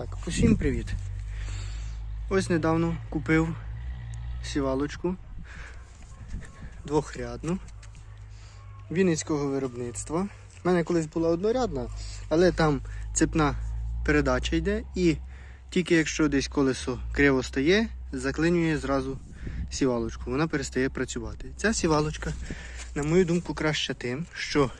Так, усім привіт. Ось недавно купив сівалочку двохрядну Вінницького виробництва. У мене колись була однорядна, але там цепна передача йде і тільки якщо десь колесо криво стає, заклинює зразу сівалочку. Вона перестає працювати. Ця сівалочка, на мою думку, краща тим, що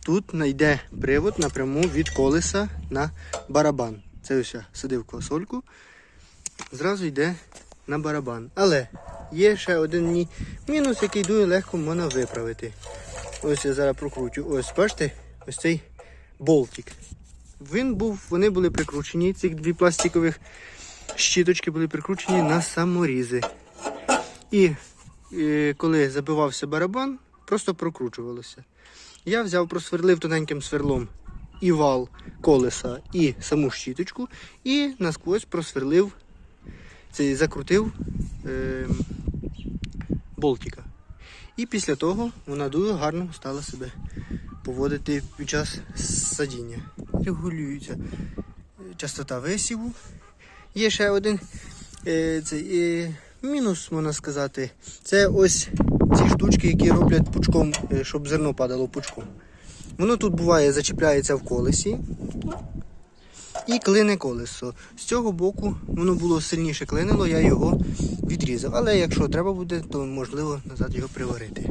тут йде привод напряму від колеса на барабан. Це я садив косольку, зразу йде на барабан. Але є ще один мінус, який дуже легко можна виправити. Ось я зараз прокручу. Ось бачите, ось цей болтик. Він був, вони були прикручені, ці дві пластикових щіточки були прикручені на саморізи. І е, коли забивався барабан, просто прокручувалося. Я взяв, просверлив тоненьким сверлом і вал колеса, і саму щіточку, і насквозь просверлив, цей, закрутив е, болтика. І після того вона дуже гарно стала себе поводити під час садіння. Регулюється е, частота висіву. Є ще один е, цей, е, мінус, можна сказати. Це ось ці штучки, які роблять пучком, е, щоб зерно падало пучком. Воно тут буває, зачіпляється в колесі і клине колесо. З цього боку воно було сильніше клинило, я його відрізав. Але якщо треба буде, то можливо назад його приварити.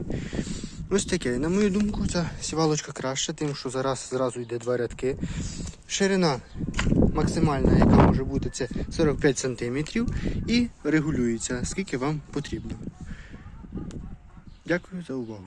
Ось таке. На мою думку, ця сівалочка краща, тим, що зараз зразу йде два рядки. Ширина максимальна, яка може бути, це 45 см і регулюється, скільки вам потрібно. Дякую за увагу.